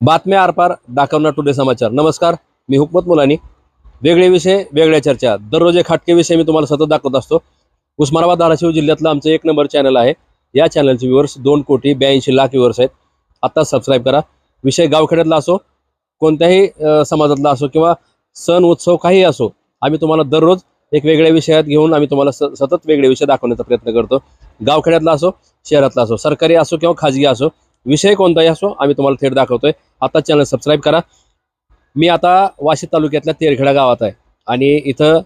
बातम्या आरपार दाखवणार टुडे समाचार. नमस्कार मी हुकमत मुलानी. वेगळे विषय वेगळ्या चर्चा. दररोज एक खाटके विषय मी तुम्हाला सतत दाखवत असतो. उस्मानाबाद धाराशिव जिल्ह्यातलं आमचं एक नंबर चॅनल आहे. या चॅनलचे व्ह्युअर्स दोन कोटी ब्याऐंशी लाख व्ह्युअर्स आहेत. आत्ताच सबस्क्राईब करा. विषय गावखेड्यातला असो कोणत्याही समाजातला असो किंवा सण उत्सव काही असो आम्ही तुम्हाला दररोज एक वेगळ्या विषयात घेऊन आम्ही तुम्हाला स सतत वेगळे विषय दाखवण्याचा प्रयत्न करतो. गावखेड्यातला असो शहरातला असो सरकारी असो किंवा खाजगी असो विषय कोणताही असो आम्ही तुम्हाला थेट दाखवतोय. आता चॅनल सबस्क्राईब करा. मी आता वाशी तालुक्यातल्या तेरखेडा गावात आहे. आणि इथं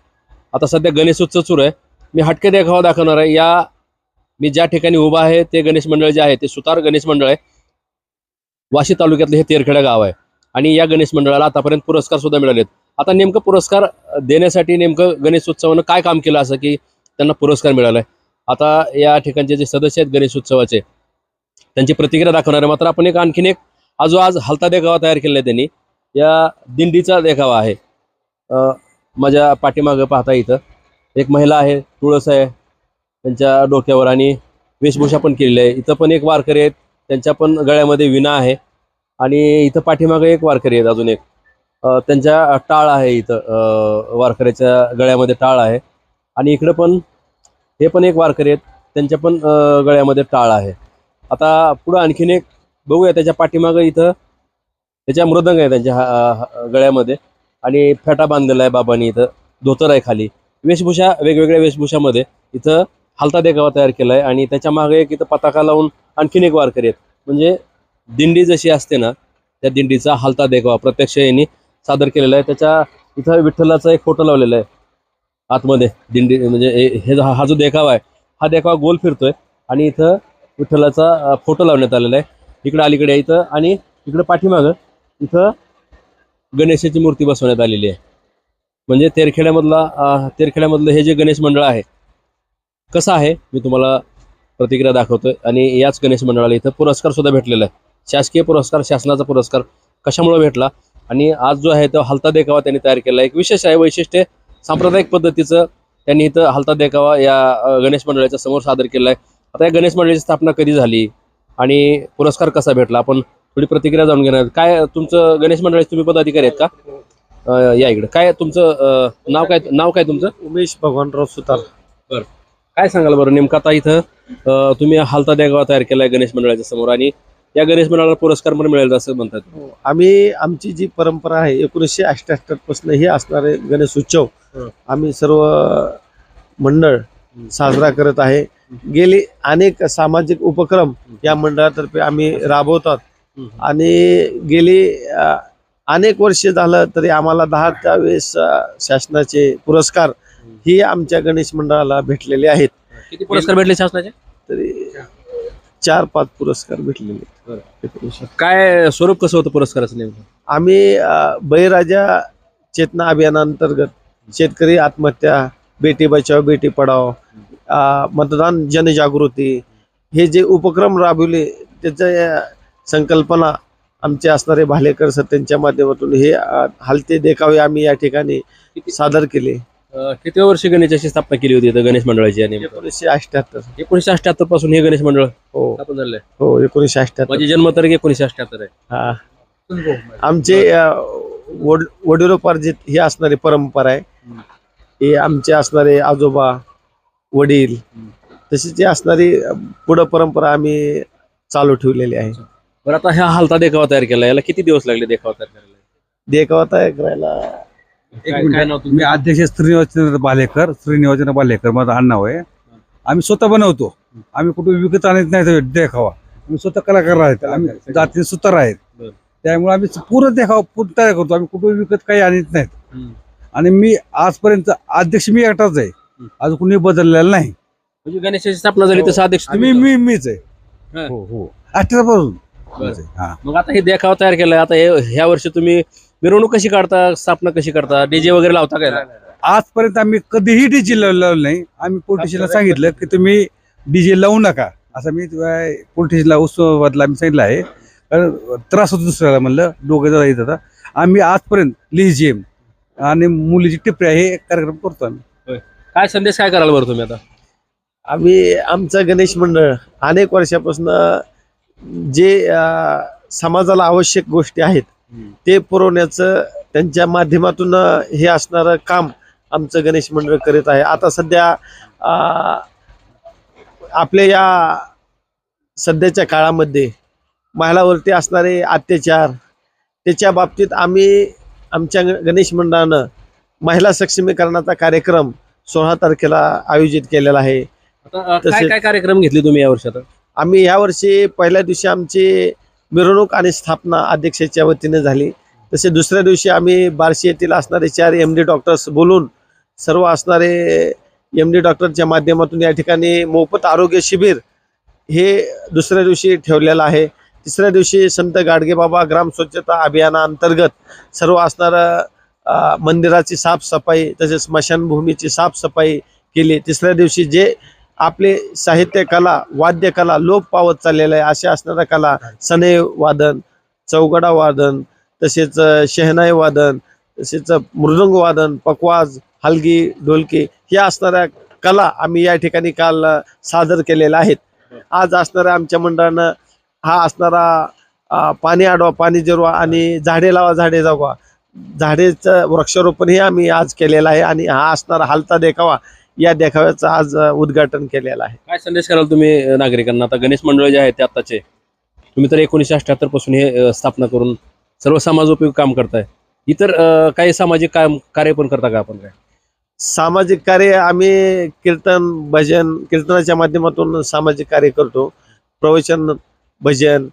आता सध्या गणेश उत्सव सुरू आहे. मी हटके देखावा दाखवणार आहे. या मी ज्या ठिकाणी उभा आहे ते गणेश मंडळ जे आहे ते सुतार गणेश मंडळ आहे. वाशी तालुक्यातलं हे तेरखेडा गाव आहे. आणि या गणेश मंडळाला आतापर्यंत पुरस्कार सुद्धा मिळालेत. आता नेमकं पुरस्कार देण्यासाठी नेमकं गणेश उत्सवानं काय काम केलं असं की त्यांना पुरस्कार मिळालाय? आता या ठिकाणचे जे सदस्य आहेत गणेश उत्सवाचे त्यांची प्रतिक्रिया दाखवणार. आहे मात्र आपण एक आणखीन एक हा आज हलता देखावा तयार केलेला आहे त्यांनी. या दिंडीचा देखावा आहे. माझ्या पाठीमागं पाहता इथं एक महिला आहे तुळस आहे त्यांच्या डोक्यावर आणि वेशभूषा पण केलेली आहे. इथं पण एक वारकरी आहेत त्यांच्या पण गळ्यामध्ये विना आहे आणि इथं पाठीमागं एक वारकरी आहेत अजून एक. त्यांच्या टाळ आहे इथं वारकऱ्याच्या गळ्यामध्ये टाळ आहे. आणि इकडं पण हे पण एक वारकरी आहेत त्यांच्या पण गळ्यामध्ये टाळ आहे. आता पुढं आणखीन एक बघूया त्याच्या पाठीमागं इथं त्याच्या मृदंग आहे त्यांच्या गळ्यामध्ये. आणि फेटा बांधलेला आहे बाबांनी इथं धोतर आहे खाली. वेशभूषा वेगवेगळ्या वेशभूषामध्ये इथं हालता देखावा तयार केला आहे आणि त्याच्यामागे एक इथं पताका लावून आणखीन एक वारकरी आहेत. म्हणजे दिंडी जशी असते ना त्या दिंडीचा हालता देखावा प्रत्यक्ष यांनी सादर केलेला आहे. त्याच्या इथं विठ्ठलाचा एक फोटो लावलेला आहे. आतमध्ये दिंडी म्हणजे हे- हा जो देखावा आहे हा देखावा गोल फिरतोय. आणि इथं विठ्ठलाचा फोटो लावण्यात आलेला आहे. इकडे अलीकडे इथं आणि इकडं पाठीमागं इथं गणेशाची मूर्ती बसवण्यात आलेली आहे. म्हणजे तेरखेड्यामधला तेरखेड्यामधलं हे जे गणेश मंडळ आहे कसं आहे? मी तुम्हाला प्रतिक्रिया दाखवतोय आणि याच गणेश मंडळाला इथं पुरस्कार सुद्धा भेटलेला आहे. शासकीय पुरस्कार शासनाचा पुरस्कार कशामुळे भेटला? आणि आज जो आहे तो हलता देखावा त्यांनी तयार केला आहे. एक विशेष आहे वैशिष्ट्य सांप्रदायिक पद्धतीचं त्यांनी इथं हलता देखावा या गणेश मंडळाच्या समोर सादर केला आहे. आता या गणेश मंडळाची स्थापना कधी झाली आणि पुरस्कार कसा भेटला? आपण थोडी प्रतिक्रिया जाणून घेणार. काय तुमचं गणेश मंडळाचे तुम्ही पदाधिकारी आहेत का? अ, या इकडे. काय तुमचं अ, नाव काय नाव काय तुमचं? उमेश भगवानराव सुतार. काय सांगाल बरं नेमकं आता इथं? अ, तुम्ही हलता देखावा तयार केलाय गणेश मंडळाच्या समोर आणि या गणेश मंडळाला पुरस्कार पण मिळेल असं म्हणतात. आम्ही आमची जी परंपरा आहे एकोणीसशे अठ्याहत्तरपासून हे असणारे गणेश उत्सव हं. आम्ही सर्व मंडळ साजरा करत आहे. गेली अनेक सामाजिक उपक्रम या मंडळातर्फे आम्ही राबवतात. आणि गेली अनेक वर्षे झालं तरी आम्हाला दहा त्यावेळेस शासनाचे पुरस्कार ही आमच्या गणेश मंडळाला भेटलेले आहेत. किती पुरस्कार भेटले शासनाचे? तरी चार पाच पुरस्कार भेटलेले. काय स्वरूप कसं होतं पुरस्काराचं नेमकं? आम्ही बळीराजा चेतना अभियानांतर्गत शेतकरी आत्महत्या बेटी बचाव बेटी पढाव मतदान जनजागृती हे जे उपक्रम राबवले त्याच्या संकल्पना आमचे असणारे भालेकर सर त्यांच्या माध्यमातून हे हलते देखावे आम्ही या ठिकाणी सादर केले. किती वर्षी गणेशाची स्थापना केली होती गणेश मंडळाची आणि एकोणीसशे अठ्याहत्तर एकोणीशे अठ्याहत्तरपासून हे गणेश मंडळ हो. स्थापन झालंय. हो एकोणीसशे अठ्याहत्तर माझी जन्मतारीख एकोणीशे अठ्याहत्तर आहे. हा. आमचे वडिलोपार्जित ही असणारी परंपरा आहे. हे आमचे असणारे आजोबा वडील तशीच ही असणारी पुढं परंपरा आम्ही चालू ठेवलेली आहे. बरं आता हा हलता देखावा तयार केला याला किती दिवस लागले देखावा तयार करायला? देखावा तयार करायला काय- काय नाव तुमचं? मी अध्यक्ष श्रीनिवासचंद्र बालेकर श्रीनिवासचंद्र बालेकर माझं आडनाव आहे. आम्ही स्वतः बनवतो. आम्ही कुठे विकत आणत नाही तो देखावा. आम्ही स्वतः कलाकार आहेत आम्ही जाती सुतार आहेत. बरं. त्यामुळे आम्ही पूर्ण देखावा पूर्ण तयार करतो. आम्ही कुठे विकत काही आणत नाहीत हम्म. आणि मी आजपर्यंत अध्यक्ष मी एकटाच आहे. आज कुणी बदललेलं नाही. म्हणजे गणेशाची स्थापना झाली तसं अध्यक्ष मी तुम्ही मी मीच आहे. हा. हो हो. अठरापासून बरं. हा. मग आता हे देखावा तयार केलाय आता हे ह्या वर्षी तुम्ही मिरवणूक कशी काढता स्थापना कशी करता डीजे वगैरे लावता काय? आजपर्यंत आम्ही कधीही डीजे लावलं नाही. आम्ही पोलिटिशियनला सांगितलं की तुम्ही डीजे लावू नका. असं मी पोलिटिशियनला उस्मानाबादला आम्ही सांगितलं आहे. कारण त्रास होतो दुसऱ्याला म्हणलं दोघं जण येत होता. आम्ही आजपर्यंत लिहिजेम आणि मुलीची टिपऱ्या हे कार्यक्रम करतो आम्ही. काय संदेश काय कराल बरं तुम्ही आता? आम्ही आमचं गणेश मंडळ अनेक वर्षापासून जे अ, समाजाला आवश्यक गोष्टी आहेत ते पुरवण्याचं त्यांच्या माध्यमातून हे असणारं काम आमचं गणेश मंडळ करीत आहे. आता सध्या अं, आपल्या या सध्याच्या काळामध्ये महिलावरती असणारे अत्याचार त्याच्या बाबतीत आम्ही आमच्या ग- गणेश मंडळानं महिला सक्षमीकरणाचा कार्यक्रम सोळा तारखेला आयोजित केलेला आहे. आता अ, काय तसे- काय कार्यक्रम घेतले तुम्ही या वर्षात? आम्ही यावर्षी पहिल्या दिवशी आमची मिरवणूक आणि स्थापना अध्यक्षाच्या वतीने झाली. तसे दुसऱ्या दिवशी आम्ही बार्शी येथील असणारे चार एम डी डॉक्टर्स बोलून सर्व असणारे एम डी डॉक्टरच्या माध्यमातून या ठिकाणी मोफत आरोग्य शिबिर हे दुसऱ्या दिवशी ठेवलेलं आहे. तिसऱ्या दिवशी संत गाडगेबाबा ग्राम स्वच्छता अभियानाअंतर्गत सर्व असणारं मंदिराची साफसफाई तसेच स्मशानभूमीची साफसफाई केली. तिसऱ्या दिवशी जे आपले साहित्य कला वाद्यकला लोप पावत चाललेलं आहे अशा असणाऱ्या कला सनई वादन चौगडा वादन तसेच शहनाई वादन तसेच मृदंग वादन पकवाज हलगी ढोलकी या असणाऱ्या कला आम्ही या ठिकाणी काल सादर केलेल्या आहेत. आज असणाऱ्या आमच्या मंडळानं हा असणारा पाणी आडवा पाणी जिरवा आणि झाडे लावा झाडे जगवा झाडेचं वृक्षारोपण हे आम्ही आज केलेलं आहे आणि हा असणारा हालता देखावा या देखाव्याचं आज उद्घाटन केलेलं आहे. काय संदेश कराल तुम्ही नागरिकांना? आता गणेश मंडळ जे आहे ते आत्ताचे तुम्ही तर एकोणीसशे अठ्याहत्तरपासून हे स्थापना करून सर्व समाजोपयोगी काम करताय. इतर काही सामाजिक काम कार्य पण करता का आपण काय? सामाजिक कार्य आम्ही कीर्तन भजन कीर्तनाच्या माध्यमातून सामाजिक कार्य करतो. प्रवचन भजन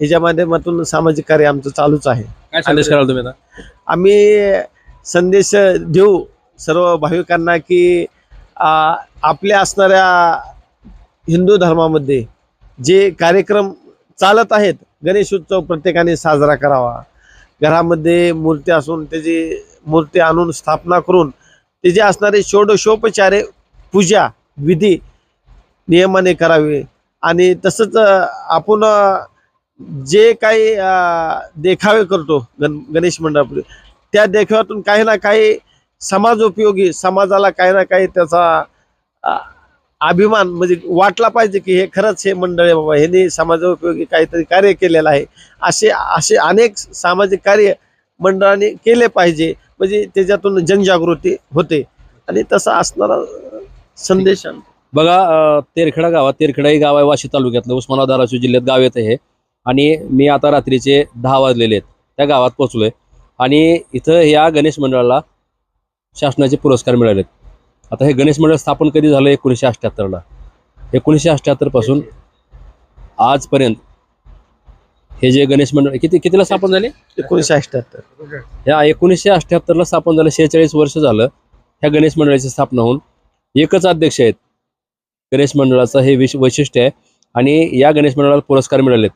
ह्याच्या माध्यमातून सामाजिक कार्य आमचं चालूच आहे. काय संदेश कराल तुम्ही आता? आम्ही संदेश देऊ सर्व भाविकांना की आपल्या असणाऱ्या हिंदू धर्मामध्ये जे कार्यक्रम चालत आहेत गणेश उत्सव प्रत्येकाने साजरा करावा. घरामध्ये मूर्ती असून त्याची मूर्ती आणून स्थापना करून त्याचे असणारे षोडशोपचारे पूजा विधी नियमाने करावे. आणि तसंच आपण जे काही देखावे करतो गण गणेश मंडळापुढे त्या देखाव्यातून काही ना काही समाज उपयोगी समाजाला काही ना काही त्याचा अभिमान म्हणजे वाटला पाहिजे की हे खरंच हे मंडळ आहे बाबा ह्यांनी समाजोपयोगी काहीतरी कार्य केलेलं आहे. असे असे अनेक सामाजिक कार्य मंडळाने केले पाहिजे. म्हणजे त्याच्यातून जनजागृती होते. आणि तसा असणारा संदेश बघा तेरखेडा गावात तेरखेडा हे गाव आहे वाशी तालुक्यातलं. उस्मानाबाद धाराशिव जिल्ह्यात गाव येतं हे. आणि मी आता रात्रीचे दहा वाजलेले आहेत. त्या गावात पोहोचलोय. आणि इथं या गणेश मंडळाला शासनाचे पुरस्कार मिळालेत. आता हे गणेश मंडळ स्थापन कधी झालं एकोणीसशे अठ्ठ्याहत्तरला एकोणीसशे अठ्ठ्याहत्तरपासून आजपर्यंत हे जे गणेश मंडळ किती कितीला स्थापन झाले? एकोणीसशे अठ्ठ्याहत्तर या एकोणीसशे अठ्ठ्याहत्तरला स्थापन झालं शेहेचाळीस वर्ष झालं ह्या गणेश मंडळाची स्थापना होऊन एकच अध्यक्ष आहेत. गणेश मंडळाचं हे विश वैशिष्ट्य आहे. आणि या गणेश मंडळाला पुरस्कार मिळालेत.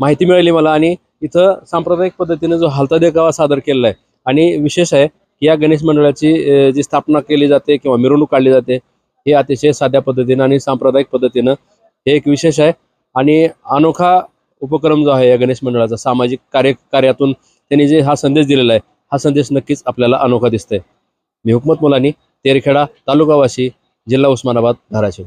माहिती मिळाली मला आणि इथं सांप्रदायिक पद्धतीने जो हालता देखावा सादर केलेला आहे आणि विशेष आहे की या गणेश मंडळाची जी स्थापना केली जाते किंवा मिरवणूक काढली जाते हे अतिशय साध्या पद्धतीनं आणि सांप्रदायिक पद्धतीनं हे एक विशेष आहे. आणि अनोखा उपक्रम जो आहे या गणेश मंडळाचा सामाजिक कार्य कार्यातून त्यांनी जे हा संदेश दिलेला आहे हा संदेश नक्कीच आपल्याला अनोखा दिसतोय. मी हुकमत मुलानी तेरखेडा तालुकावाशी जिल्हा उस्मानाबाद धाराशिव.